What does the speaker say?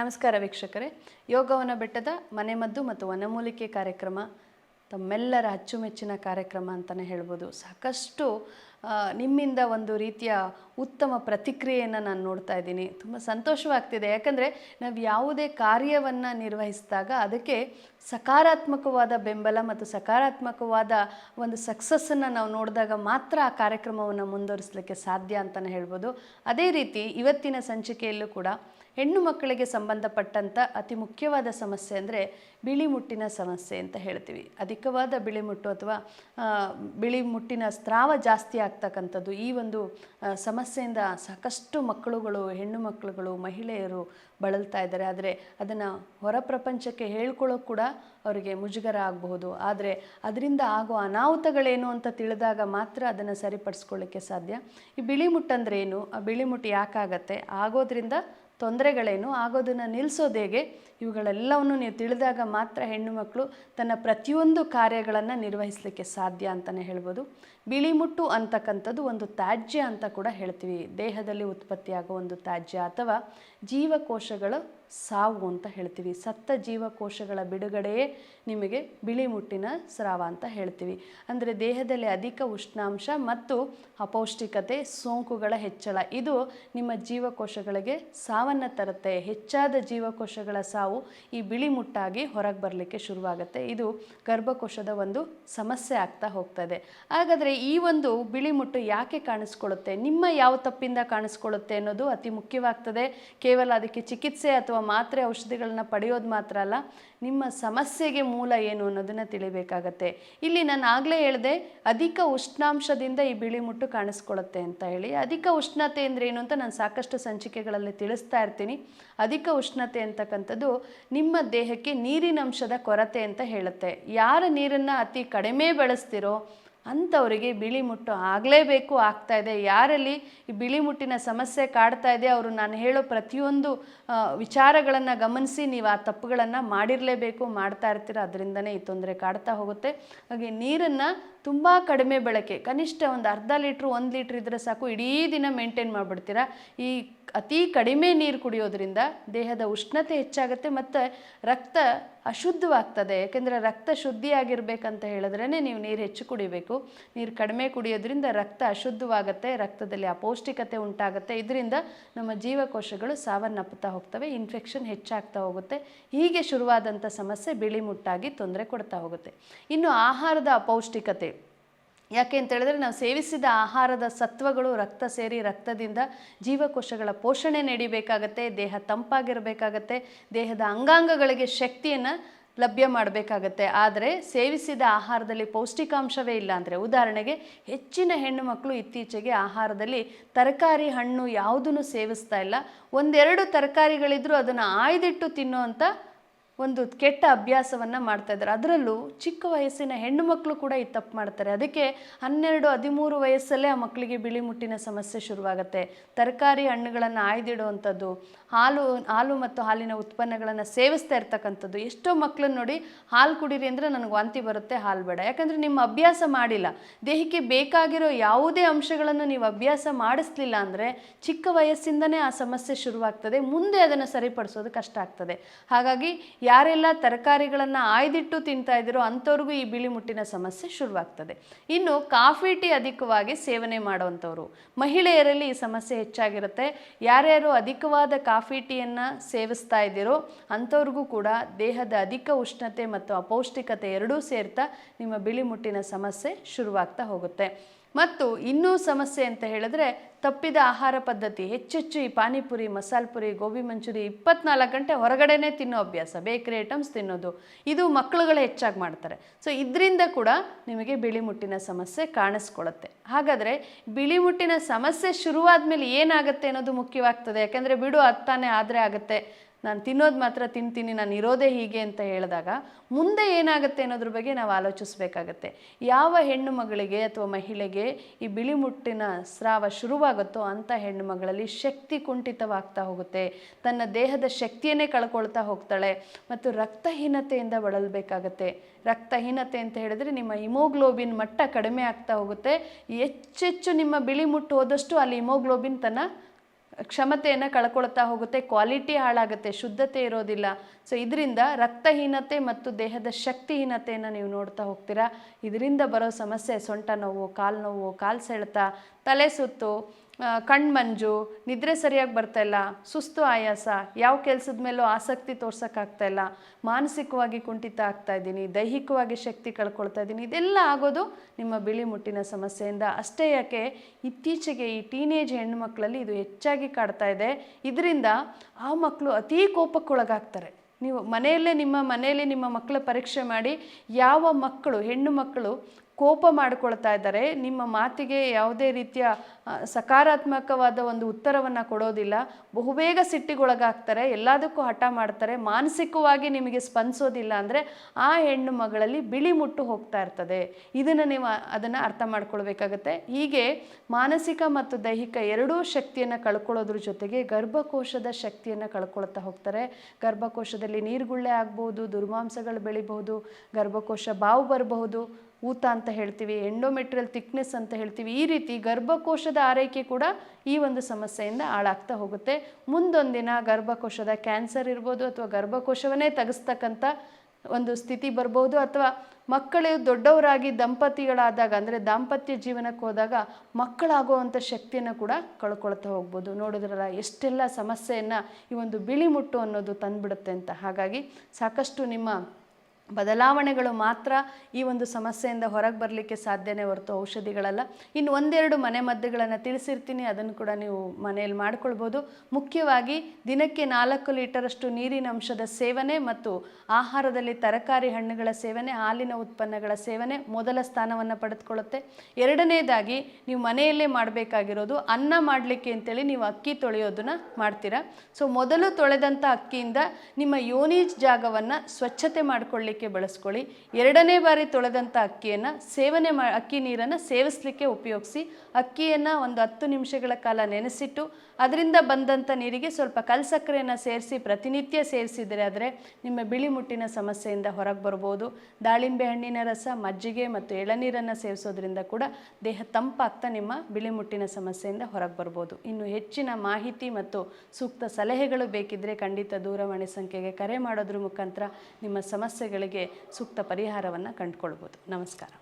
ನಮಸ್ಕಾರ ವೀಕ್ಷಕರೇ. ಯೋಗವನ ಬೆಟ್ಟದ ಮನೆಮದ್ದು ಮತ್ತು ವನಮೂಲಿಕೆ ಕಾರ್ಯಕ್ರಮ ತಮ್ಮೆಲ್ಲರ ಅಚ್ಚುಮೆಚ್ಚಿನ ಕಾರ್ಯಕ್ರಮ ಅಂತಲೇ ಹೇಳ್ಬೋದು. ಸಾಕಷ್ಟು ನಿಮ್ಮಿಂದ ಒಂದು ರೀತಿಯ ಉತ್ತಮ ಪ್ರತಿಕ್ರಿಯೆಯನ್ನು ನಾನು ನೋಡ್ತಾ ಇದ್ದೀನಿ. ತುಂಬ ಸಂತೋಷವಾಗ್ತಿದೆ. ಯಾಕಂದರೆ ನಾವು ಯಾವುದೇ ಕಾರ್ಯವನ್ನು ನಿರ್ವಹಿಸಿದಾಗ ಅದಕ್ಕೆ ಸಕಾರಾತ್ಮಕವಾದ ಬೆಂಬಲ ಮತ್ತು ಸಕಾರಾತ್ಮಕವಾದ ಒಂದು ಸಕ್ಸಸ್ಸನ್ನು ನಾವು ನೋಡಿದಾಗ ಮಾತ್ರ ಆ ಕಾರ್ಯಕ್ರಮವನ್ನು ಮುಂದುವರಿಸಲಿಕ್ಕೆ ಸಾಧ್ಯ ಅಂತಲೇ ಹೇಳ್ಬೋದು. ಅದೇ ರೀತಿ ಇವತ್ತಿನ ಸಂಚಿಕೆಯಲ್ಲೂ ಕೂಡ ಹೆಣ್ಣು ಮಕ್ಕಳಿಗೆ ಸಂಬಂಧಪಟ್ಟಂಥ ಅತಿ ಮುಖ್ಯವಾದ ಸಮಸ್ಯೆ ಅಂದರೆ ಬಿಳಿ ಮುಟ್ಟಿನ ಸಮಸ್ಯೆ ಅಂತ ಹೇಳ್ತೀವಿ. ಅಧಿಕವಾದ ಬಿಳಿ ಮುಟ್ಟು ಅಥವಾ ಬಿಳಿ ಮುಟ್ಟಿನ ಸ್ರಾವ ಜಾಸ್ತಿ ಆಗ್ತಕ್ಕಂಥದ್ದು. ಈ ಒಂದು ಸಮಸ್ಯೆಯಿಂದ ಸಾಕಷ್ಟು ಮಕ್ಕಳುಗಳು, ಹೆಣ್ಣು ಮಕ್ಕಳುಗಳು, ಮಹಿಳೆಯರು ಬಳಲ್ತಾ ಇದ್ದಾರೆ. ಆದರೆ ಅದನ್ನು ಹೊರ ಪ್ರಪಂಚಕ್ಕೆ ಹೇಳ್ಕೊಳ್ಳೋಕೆ ಕೂಡ ಅವರಿಗೆ ಮುಜುಗರ ಆಗಬಹುದು. ಆದರೆ ಅದರಿಂದ ಆಗೋ ಅನಾಹುತಗಳೇನು ಅಂತ ತಿಳಿದಾಗ ಮಾತ್ರ ಅದನ್ನು ಸರಿಪಡಿಸ್ಕೊಳ್ಳಿಕ್ಕೆ ಸಾಧ್ಯ. ಈ ಬಿಳಿ ಮುಟ್ಟಂದ್ರೆ ಏನು? ಆ ಬಿಳಿ ಮುಟ್ಟು ಯಾಕಾಗತ್ತೆ? ಆಗೋದ್ರಿಂದ ತೊಂದರೆಗಳೇನು ಆಗೋದನ್ನು ನಿಲ್ಲಿಸೋದು ಹೇಗೆ? ಇವುಗಳೆಲ್ಲವನ್ನು ನೀವು ತಿಳಿದಾಗ ಮಾತ್ರ ಹೆಣ್ಣು ಮಕ್ಕಳು ತನ್ನ ಪ್ರತಿಯೊಂದು ಕಾರ್ಯಗಳನ್ನು ನಿರ್ವಹಿಸಲಿಕ್ಕೆ ಸಾಧ್ಯ ಅಂತಲೇ ಹೇಳ್ಬೋದು. ಬಿಳಿಮುಟ್ಟು ಅಂತಕ್ಕಂಥದ್ದು ಒಂದು ತ್ಯಾಜ್ಯ ಅಂತ ಕೂಡ ಹೇಳ್ತೀವಿ. ದೇಹದಲ್ಲಿ ಉತ್ಪತ್ತಿಯಾಗೋ ಒಂದು ತ್ಯಾಜ್ಯ ಅಥವಾ ಜೀವಕೋಶಗಳ ಸಾವು ಅಂತ ಹೇಳ್ತೀವಿ. ಸತ್ತ ಜೀವಕೋಶಗಳ ಬಿಡುಗಡೆಯೇ ನಿಮಗೆ ಬಿಳಿ ಮುಟ್ಟಿನ ಸ್ರಾವ ಅಂತ ಹೇಳ್ತೀವಿ. ಅಂದರೆ ದೇಹದಲ್ಲಿ ಅಧಿಕ ಉಷ್ಣಾಂಶ ಮತ್ತು ಅಪೌಷ್ಟಿಕತೆ, ಸೋಂಕುಗಳ ಹೆಚ್ಚಳ. ಇದು ನಿಮ್ಮ ಜೀವಕೋಶಗಳಿಗೆ ಸಾವನ್ನು ತರುತ್ತೆ. ಹೆಚ್ಚಾದ ಜೀವಕೋಶಗಳ ಸಾವು ಈ ಬಿಳಿ ಮುಟ್ಟಾಗಿ ಹೊರಗೆ ಬರಲಿಕ್ಕೆ ಶುರುವಾಗುತ್ತೆ. ಇದು ಗರ್ಭಕೋಶದ ಒಂದು ಸಮಸ್ಯೆ ಆಗ್ತಾ ಹೋಗ್ತದೆ. ಹಾಗಾದರೆ ಈ ಒಂದು ಬಿಳಿ ಮುಟ್ಟು ಯಾಕೆ ಕಾಣಿಸ್ಕೊಳ್ಳುತ್ತೆ? ನಿಮ್ಮ ಯಾವ ತಪ್ಪಿಂದ ಕಾಣಿಸ್ಕೊಳ್ಳುತ್ತೆ ಅನ್ನೋದು ಅತಿ ಮುಖ್ಯವಾಗ್ತದೆ. ಕೇವಲ ಅದಕ್ಕೆ ಚಿಕಿತ್ಸೆ ಅಥವಾ ಮಾತ್ರೆ ಔಷಧಿಗಳನ್ನ ಪಡೆಯೋದು ಮಾತ್ರ ಅಲ್ಲ, ನಿಮ್ಮ ಸಮಸ್ಯೆಗೆ ಮೂಲ ಏನು ಅನ್ನೋದನ್ನು ತಿಳಿಬೇಕಾಗತ್ತೆ. ಇಲ್ಲಿ ನಾನು ಆಗಲೇ ಹೇಳಿದೆ, ಅಧಿಕ ಉಷ್ಣಾಂಶದಿಂದ ಈ ಬಿಳಿ ಮುಟ್ಟು ಕಾಣಿಸ್ಕೊಳ್ಳುತ್ತೆ ಅಂತ ಹೇಳಿ. ಅಧಿಕ ಉಷ್ಣತೆ ಅಂದರೆ ಏನು ಅಂತ ನಾನು ಸಾಕಷ್ಟು ಸಂಚಿಕೆಗಳಲ್ಲಿ ತಿಳಿಸ್ತಾ ಇರ್ತೀನಿ. ಅಧಿಕ ಉಷ್ಣತೆ ಅಂತಕ್ಕಂಥದ್ದು ನಿಮ್ಮ ದೇಹಕ್ಕೆ ನೀರಿನಂಶದ ಕೊರತೆ ಅಂತ ಹೇಳುತ್ತೆ. ಯಾರ ನೀರನ್ನು ಅತಿ ಕಡಿಮೆ ಬಳಸ್ತಿರೋ ಅಂಥವರಿಗೆ ಬಿಳಿ ಮುಟ್ಟು ಆಗಲೇಬೇಕು, ಆಗ್ತಾ ಇದೆ. ಯಾರಲ್ಲಿ ಈ ಬಿಳಿ ಮುಟ್ಟಿನ ಸಮಸ್ಯೆ ಕಾಡ್ತಾ ಇದೆ, ಅವರು ನಾನು ಹೇಳೋ ಪ್ರತಿಯೊಂದು ವಿಚಾರಗಳನ್ನು ಗಮನಿಸಿ ನೀವು ಆ ತಪ್ಪುಗಳನ್ನು ಮಾಡಿರಲೇಬೇಕು, ಮಾಡ್ತಾ ಇರ್ತೀರ, ಅದರಿಂದನೇ ಈ ತೊಂದರೆ ಕಾಡ್ತಾ ಹೋಗುತ್ತೆ. ಹಾಗೆ ನೀರನ್ನು ತುಂಬ ಕಡಿಮೆ ಬಳಕೆ, ಕನಿಷ್ಠ ಒಂದು ಅರ್ಧ ಲೀಟ್ರ್, ಒಂದು ಲೀಟ್ರ್ ಇದ್ದರೆ ಸಾಕು, ಇಡೀ ದಿನ ಮೇಂಟೈನ್ ಮಾಡಿಬಿಡ್ತೀರಾ. ಈ ಅತಿ ಕಡಿಮೆ ನೀರು ಕುಡಿಯೋದ್ರಿಂದ ದೇಹದ ಉಷ್ಣತೆ ಹೆಚ್ಚಾಗುತ್ತೆ, ಮತ್ತು ರಕ್ತ ಅಶುದ್ಧವಾಗ್ತದೆ. ಯಾಕೆಂದರೆ ರಕ್ತ ಶುದ್ಧಿಯಾಗಿರ್ಬೇಕಂತ ಹೇಳಿದ್ರೇ ನೀವು ನೀರು ಹೆಚ್ಚು ಕುಡಿಬೇಕು. ನೀರು ಕಡಿಮೆ ಕುಡಿಯೋದ್ರಿಂದ ರಕ್ತ ಅಶುದ್ಧವಾಗುತ್ತೆ, ರಕ್ತದಲ್ಲಿ ಅಪೌಷ್ಟಿಕತೆ ಉಂಟಾಗುತ್ತೆ. ಇದರಿಂದ ನಮ್ಮ ಜೀವಕೋಶಗಳು ಸಾವನ್ನಪ್ಪುತ್ತಾ ಹೋಗ್ತವೆ ಇನ್ಫೆಕ್ಷನ್ ಹೆಚ್ಚಾಗ್ತಾ ಹೋಗುತ್ತೆ. ಹೀಗೆ ಶುರುವಾದಂಥ ಸಮಸ್ಯೆ ಬಿಳಿ ಮುಟ್ಟಾಗಿ ತೊಂದರೆ ಕೊಡ್ತಾ ಹೋಗುತ್ತೆ. ಇನ್ನು ಆಹಾರದ ಅಪೌಷ್ಟಿಕತೆ. ಯಾಕೆ ಅಂತ ಹೇಳಿದ್ರೆ ನಾವು ಸೇವಿಸಿದ ಆಹಾರದ ಸತ್ವಗಳು ರಕ್ತ ಸೇರಿ ರಕ್ತದಿಂದ ಜೀವಕೋಶಗಳ ಪೋಷಣೆ ನಡಿಬೇಕಾಗತ್ತೆ, ದೇಹ ತಂಪಾಗಿರಬೇಕಾಗತ್ತೆ, ದೇಹದ ಅಂಗಾಂಗಗಳಿಗೆ ಶಕ್ತಿಯನ್ನು ಲಭ್ಯ ಮಾಡಬೇಕಾಗತ್ತೆ. ಆದರೆ ಸೇವಿಸಿದ ಆಹಾರದಲ್ಲಿ ಪೌಷ್ಟಿಕಾಂಶವೇ ಇಲ್ಲ ಅಂದರೆ ಉದಾಹರಣೆಗೆ ಹೆಚ್ಚಿನ ಹೆಣ್ಣು ಮಕ್ಕಳು ಇತ್ತೀಚೆಗೆ ಆಹಾರದಲ್ಲಿ ತರಕಾರಿ ಹಣ್ಣು ಯಾವುದನ್ನು ಸೇವಿಸ್ತಾ ಇಲ್ಲ. ಒಂದೆರಡು ತರಕಾರಿಗಳಿದ್ದರೂ ಅದನ್ನು ಆಯ್ದಿಟ್ಟು ತಿನ್ನುವಂಥ ಒಂದು ಕೆಟ್ಟ ಅಭ್ಯಾಸವನ್ನು ಮಾಡ್ತಾ ಇದ್ದಾರೆ. ಅದರಲ್ಲೂ ಚಿಕ್ಕ ವಯಸ್ಸಿನ ಹೆಣ್ಣು ಮಕ್ಕಳು ಕೂಡ ಈ ತಪ್ಪು ಮಾಡ್ತಾರೆ. ಅದಕ್ಕೆ ಹನ್ನೆರಡು, ಹದಿಮೂರು ವಯಸ್ಸಲ್ಲೇ ಆ ಮಕ್ಕಳಿಗೆ ಬಿಳಿ ಮುಟ್ಟಿನ ಸಮಸ್ಯೆ ಶುರುವಾಗುತ್ತೆ. ತರಕಾರಿ ಹಣ್ಣುಗಳನ್ನು ಆಯ್ದಿಡುವಂಥದ್ದು, ಹಾಲು ಹಾಲು ಮತ್ತು ಹಾಲಿನ ಉತ್ಪನ್ನಗಳನ್ನು ಸೇವಿಸ್ತಾ ಇರ್ತಕ್ಕಂಥದ್ದು, ಎಷ್ಟೋ ಮಕ್ಕಳನ್ನ ನೋಡಿ ಹಾಲು ಕುಡೀರಿ ಅಂದರೆ ನನಗೆ ವಾಂತಿ ಬರುತ್ತೆ, ಹಾಲು ಬೇಡ. ಯಾಕಂದರೆ ನಿಮ್ಮ ಅಭ್ಯಾಸ ಮಾಡಿಲ್ಲ. ದೇಹಕ್ಕೆ ಬೇಕಾಗಿರೋ ಯಾವುದೇ ಅಂಶಗಳನ್ನು ನೀವು ಅಭ್ಯಾಸ ಮಾಡಿಸ್ಲಿಲ್ಲ ಅಂದರೆ ಚಿಕ್ಕ ವಯಸ್ಸಿಂದನೇ ಆ ಸಮಸ್ಯೆ ಶುರುವಾಗ್ತದೆ. ಮುಂದೆ ಅದನ್ನು ಸರಿಪಡಿಸೋದು ಕಷ್ಟ ಆಗ್ತದೆ. ಹಾಗಾಗಿ ಯಾರೆಲ್ಲ ತರಕಾರಿಗಳನ್ನು ಆಯ್ದಿಟ್ಟು ತಿಂತಾ ಇದ್ದೀರೋ ಅಂಥವ್ರಿಗೂ ಈ ಬಿಳಿ ಮುಟ್ಟಿನ ಸಮಸ್ಯೆ ಶುರುವಾಗ್ತದೆ. ಇನ್ನು ಕಾಫಿ ಟೀ ಅಧಿಕವಾಗಿ ಸೇವನೆ ಮಾಡುವಂಥವ್ರು. ಮಹಿಳೆಯರಲ್ಲಿ ಈ ಸಮಸ್ಯೆ ಹೆಚ್ಚಾಗಿರುತ್ತೆ. ಯಾರ್ಯಾರು ಅಧಿಕವಾದ ಕಾಫಿ ಟೀಯನ್ನು ಸೇವಿಸ್ತಾ ಇದ್ದೀರೋ ಅಂಥವ್ರಿಗೂ ಕೂಡ ದೇಹದ ಅಧಿಕ ಉಷ್ಣತೆ ಮತ್ತು ಅಪೌಷ್ಟಿಕತೆ ಎರಡೂ ಸೇರ್ತಾ ನಿಮ್ಮ ಬಿಳಿ ಮುಟ್ಟಿನ ಸಮಸ್ಯೆ ಶುರುವಾಗ್ತಾ ಹೋಗುತ್ತೆ. ಮತ್ತು ಇನ್ನೂ ಸಮಸ್ಯೆ ಅಂತ ಹೇಳಿದ್ರೆ ತಪ್ಪಿದ ಆಹಾರ ಪದ್ಧತಿ, ಹೆಚ್ಚೆಚ್ಚು ಈ ಪಾನಿಪುರಿ ಮಸಾಲ ಪುರಿ ಗೋಬಿ ಮಂಚೂರಿ ಇಪ್ಪತ್ನಾಲ್ಕು ಗಂಟೆ ಹೊರಗಡೆನೇ ತಿನ್ನೋ ಅಭ್ಯಾಸ, ಬೇಕರಿ ಐಟಮ್ಸ್ ತಿನ್ನೋದು. ಇದು ಮಕ್ಕಳುಗಳು ಹೆಚ್ಚಾಗಿ ಮಾಡ್ತಾರೆ. ಸೊ ಇದರಿಂದ ಕೂಡ ನಿಮಗೆ ಬಿಳಿ ಮುಟ್ಟಿನ ಸಮಸ್ಯೆ ಕಾಣಿಸ್ಕೊಳ್ಳುತ್ತೆ. ಹಾಗಾದರೆ ಬಿಳಿ ಮುಟ್ಟಿನ ಸಮಸ್ಯೆ ಶುರುವಾದ ಮೇಲೆ ಏನಾಗುತ್ತೆ ಅನ್ನೋದು ಮುಖ್ಯವಾಗ್ತದೆ. ಯಾಕೆಂದರೆ ಬಿಡು ಹತ್ತಾನೆ ಆದರೆ ಆಗುತ್ತೆ. ನಾನು ತಿನ್ನೋದು ಮಾತ್ರ ತಿಂತೀನಿ, ನಾನು ಇರೋದೇ ಹೀಗೆ ಅಂತ ಹೇಳಿದಾಗ ಮುಂದೆ ಏನಾಗುತ್ತೆ ಅನ್ನೋದ್ರ ಬಗ್ಗೆ ನಾವು ಆಲೋಚಿಸಬೇಕಾಗತ್ತೆ. ಯಾವ ಹೆಣ್ಣು ಮಗಳಿಗೆ ಅಥವಾ ಮಹಿಳೆಗೆ ಈ ಬಿಳಿ ಮುಟ್ಟಿನ ಸ್ರಾವ ಶುರುವಾಗುತ್ತೋ ಅಂಥ ಹೆಣ್ಣು ಮಗಳಲ್ಲಿ ಶಕ್ತಿ ಕುಂಠಿತವಾಗ್ತಾ ಹೋಗುತ್ತೆ. ತನ್ನ ದೇಹದ ಶಕ್ತಿಯನ್ನೇ ಕಳ್ಕೊಳ್ತಾ ಹೋಗ್ತಾಳೆ ಮತ್ತು ರಕ್ತಹೀನತೆಯಿಂದ ಬಳಲಬೇಕಾಗತ್ತೆ. ರಕ್ತಹೀನತೆ ಅಂತ ಹೇಳಿದ್ರೆ ನಿಮ್ಮ ಹಿಮೋಗ್ಲೋಬಿನ್ ಮಟ್ಟ ಕಡಿಮೆ ಆಗ್ತಾ ಹೋಗುತ್ತೆ. ಹೆಚ್ಚೆಚ್ಚು ನಿಮ್ಮ ಬಿಳಿ ಮುಟ್ಟು ಹೋದಷ್ಟು ಅಲ್ಲಿ ಹಿಮೋಗ್ಲೋಬಿನ್ ತನ್ನ ಕ್ಷಮತೆಯನ್ನು ಕಳ್ಕೊಳ್ತಾ ಹೋಗುತ್ತೆ ಕ್ವಾಲಿಟಿ ಹಾಳಾಗುತ್ತೆ, ಶುದ್ಧತೆ ಇರೋದಿಲ್ಲ. ಸೊ ಇದರಿಂದ ರಕ್ತಹೀನತೆ ಮತ್ತು ದೇಹದ ಶಕ್ತಿಹೀನತೆಯನ್ನು ನೀವು ನೋಡ್ತಾ ಹೋಗ್ತೀರಾ. ಇದರಿಂದ ಬರೋ ಸಮಸ್ಯೆ, ಸೊಂಟ ನೋವು, ಕಾಲು ನೋವು, ಕಾಲು ಸೆಳೆತ, ತಲೆ ಸುತ್ತು ಕಣ್ಮಂಜು ನಿದ್ರೆ ಸರಿಯಾಗಿ ಬರ್ತಾ ಇಲ್ಲ, ಸುಸ್ತು ಆಯಾಸ, ಯಾವ ಕೆಲಸದ ಮೇಲೂ ಆಸಕ್ತಿ ತೋರ್ಸೋಕ್ಕಾಗ್ತಾ ಇಲ್ಲ, ಮಾನಸಿಕವಾಗಿ ಕುಂಠಿತ ಆಗ್ತಾ ಇದ್ದೀನಿ, ದೈಹಿಕವಾಗಿ ಶಕ್ತಿ ಕಳ್ಕೊಳ್ತಾ ಇದ್ದೀನಿ, ಇದೆಲ್ಲ ಆಗೋದು ನಿಮ್ಮ ಬಿಳಿ ಮುಟ್ಟಿನ ಸಮಸ್ಯೆಯಿಂದ. ಅಷ್ಟೇ ಯಾಕೆ, ಇತ್ತೀಚೆಗೆ ಈ ಟೀನೇಜ್ ಹೆಣ್ಣುಮಕ್ಕಳಲ್ಲಿ ಇದು ಹೆಚ್ಚಾಗಿ ಕಾಡ್ತಾ ಇದೆ. ಇದರಿಂದ ಆ ಮಕ್ಕಳು ಅತೀ ಕೋಪಕ್ಕೊಳಗಾಗ್ತಾರೆ. ನೀವು ಮನೆಯಲ್ಲೇ ನಿಮ್ಮ ಮನೆಯಲ್ಲಿ ನಿಮ್ಮ ಮಕ್ಕಳ ಪರೀಕ್ಷೆ ಮಾಡಿ, ಯಾವ ಮಕ್ಕಳು, ಹೆಣ್ಣು ಮಕ್ಕಳು ಕೋಪ ಮಾಡಿಕೊಳ್ತಾ ಇದ್ದಾರೆ. ನಿಮ್ಮ ಮಾತಿಗೆ ಯಾವುದೇ ರೀತಿಯ ಸಕಾರಾತ್ಮಕವಾದ ಒಂದು ಉತ್ತರವನ್ನು ಕೊಡೋದಿಲ್ಲ. ಬಹುಬೇಗ ಸಿಟ್ಟಿಗೊಳಗಾಗ್ತಾರೆ, ಎಲ್ಲದಕ್ಕೂ ಹಠ ಮಾಡ್ತಾರೆ, ಮಾನಸಿಕವಾಗಿ ನಿಮಗೆ ಸ್ಪಂದಿಸೋದಿಲ್ಲ ಅಂದರೆ ಆ ಹೆಣ್ಣು ಮಗಳಲ್ಲಿ ಬಿಳಿ ಮುಟ್ಟು ಹೋಗ್ತಾ ಇರ್ತದೆ. ಇದನ್ನು ನೀವು ಅದನ್ನು ಅರ್ಥ ಮಾಡ್ಕೊಳ್ಬೇಕಾಗತ್ತೆ. ಹೀಗೆ ಮಾನಸಿಕ ಮತ್ತು ದೈಹಿಕ ಎರಡೂ ಶಕ್ತಿಯನ್ನು ಕಳ್ಕೊಳ್ಳೋದ್ರ ಜೊತೆಗೆ ಗರ್ಭಕೋಶದ ಶಕ್ತಿಯನ್ನು ಕಳ್ಕೊಳ್ತಾ ಹೋಗ್ತಾರೆ. ಗರ್ಭಕೋಶದಲ್ಲಿ ನೀರುಗುಳ್ಳೆ ಆಗ್ಬೋದು, ದುರ್ಮಾಂಸಗಳು ಬೆಳಿಬಹುದು, ಗರ್ಭಕೋಶ ಬಾವು ಬರಬಹುದು. ಊತ ಅಂತ ಹೇಳ್ತೀವಿ ಎಂಡೋಮೆಟ್ರಿಯಲ್ ಥಿಕ್ನೆಸ್ ಅಂತ ಹೇಳ್ತೀವಿ, ಈ ರೀತಿ ಗರ್ಭಕೋಶದ ಆರೈಕೆ ಕೂಡ ಈ ಒಂದು ಸಮಸ್ಯೆಯಿಂದ ಹಾಳಾಗ್ತಾ ಹೋಗುತ್ತೆ. ಮುಂದೊಂದಿನ ಗರ್ಭಕೋಶದ ಕ್ಯಾನ್ಸರ್ ಇರ್ಬೋದು ಅಥವಾ ಗರ್ಭಕೋಶವನ್ನೇ ತೆಗೆಸ್ತಕ್ಕಂಥ ಒಂದು ಸ್ಥಿತಿ ಬರ್ಬೋದು ಅಥವಾ ಮಕ್ಕಳು ದೊಡ್ಡವರಾಗಿ ದಂಪತಿಗಳಾದಾಗ, ಅಂದರೆ ದಾಂಪತ್ಯ ಜೀವನಕ್ಕೆ ಹೋದಾಗ ಮಕ್ಕಳಾಗುವಂಥ ಶಕ್ತಿಯನ್ನು ಕೂಡ ಕಳ್ಕೊಳ್ತಾ ಹೋಗ್ಬೋದು. ನೋಡಿದ್ರಲ್ಲ, ಎಷ್ಟೆಲ್ಲ ಸಮಸ್ಯೆಯನ್ನು ಈ ಒಂದು ಬಿಳಿ ಮುಟ್ಟು ಅನ್ನೋದು ತಂದುಬಿಡುತ್ತೆ ಅಂತ. ಹಾಗಾಗಿ ಸಾಕಷ್ಟು ನಿಮ್ಮ ಬದಲಾವಣೆಗಳು ಮಾತ್ರ ಈ ಒಂದು ಸಮಸ್ಯೆಯಿಂದ ಹೊರಗೆ ಬರಲಿಕ್ಕೆ ಸಾಧ್ಯನೇ ಹೊರತು ಔಷಧಿಗಳಲ್ಲ. ಇನ್ನು ಒಂದೆರಡು ಮನೆ ಮದ್ದುಗಳನ್ನು ತಿಳಿಸಿರ್ತೀನಿ, ಅದನ್ನು ಕೂಡ ನೀವು ಮನೆಯಲ್ಲಿ ಮಾಡ್ಕೊಳ್ಬೋದು. ಮುಖ್ಯವಾಗಿ ದಿನಕ್ಕೆ ನಾಲ್ಕು ಲೀಟರಷ್ಟು ನೀರಿನ ಅಂಶದ ಸೇವನೆ ಮತ್ತು ಆಹಾರದಲ್ಲಿ ತರಕಾರಿ ಹಣ್ಣುಗಳ ಸೇವನೆ, ಹಾಲಿನ ಉತ್ಪನ್ನಗಳ ಸೇವನೆ ಮೊದಲ ಸ್ಥಾನವನ್ನು ಪಡೆದುಕೊಳ್ಳುತ್ತೆ. ಎರಡನೇದಾಗಿ ನೀವು ಮನೆಯಲ್ಲೇ ಮಾಡಬೇಕಾಗಿರೋದು ಅನ್ನ ಮಾಡಲಿಕ್ಕೆ ಅಂತೇಳಿ ನೀವು ಅಕ್ಕಿ ತೊಳೆಯೋದನ್ನು ಮಾಡ್ತೀರಾ. ಸೊ, ಮೊದಲು ತೊಳೆದಂಥ ಅಕ್ಕಿಯಿಂದ ನಿಮ್ಮ ಯೋನೀಜ್ ಜಾಗವನ್ನು ಸ್ವಚ್ಛತೆ ಮಾಡಿಕೊಳ್ಳಿಕ್ಕೆ ಬಳಸ್ಕೊಳ್ಳಿ. ಎರಡನೇ ಬಾರಿ ತೊಳೆದಂಥ ಅಕ್ಕಿಯನ್ನು ಸೇವನೆ ಮಾ, ಅಕ್ಕಿ ನೀರನ್ನು ಸೇವಿಸಲಿಕ್ಕೆ ಉಪಯೋಗಿಸಿ. ಅಕ್ಕಿಯನ್ನು ಒಂದು ಹತ್ತು ನಿಮಿಷಗಳ ಕಾಲ ನೆನೆಸಿಟ್ಟು ಅದರಿಂದ ಬಂದಂಥ ನೀರಿಗೆ ಸ್ವಲ್ಪ ಕಲ್ಸಕ್ಕರೆಯನ್ನು ಸೇರಿಸಿ, ಪ್ರತಿನಿತ್ಯ ಸೇರಿಸಿದರೆ ಆದರೆ ನಿಮ್ಮ ಬಿಳಿ ಮುಟ್ಟಿನ ಸಮಸ್ಯೆಯಿಂದ ಹೊರಗೆ ಬರ್ಬೋದು. ದಾಳಿಂಬೆ ಹಣ್ಣಿನ ರಸ, ಮಜ್ಜಿಗೆ ಮತ್ತು ಎಳನೀರನ್ನು ಸೇವಿಸೋದ್ರಿಂದ ಕೂಡ ದೇಹ ತಂಪಾಗ್ತಾ ನಿಮ್ಮ ಬಿಳಿ ಮುಟ್ಟಿನ ಸಮಸ್ಯೆಯಿಂದ ಹೊರಗೆ ಬರ್ಬೋದು. ಇನ್ನು ಹೆಚ್ಚಿನ ಮಾಹಿತಿ ಮತ್ತು ಸೂಕ್ತ ಸಲಹೆಗಳು ಬೇಕಿದ್ದರೆ ಖಂಡಿತ ದೂರವಾಣಿ ಸಂಖ್ಯೆಗೆ ಕರೆ ಮಾಡೋದ್ರ ಮುಖಾಂತರ ನಿಮ್ಮ ಸಮಸ್ಯೆಗಳಿಗೆ ಸೂಕ್ತ ಪರಿಹಾರವನ್ನು ಕಂಡುಕೊಳ್ಬೋದು. ನಮಸ್ಕಾರ.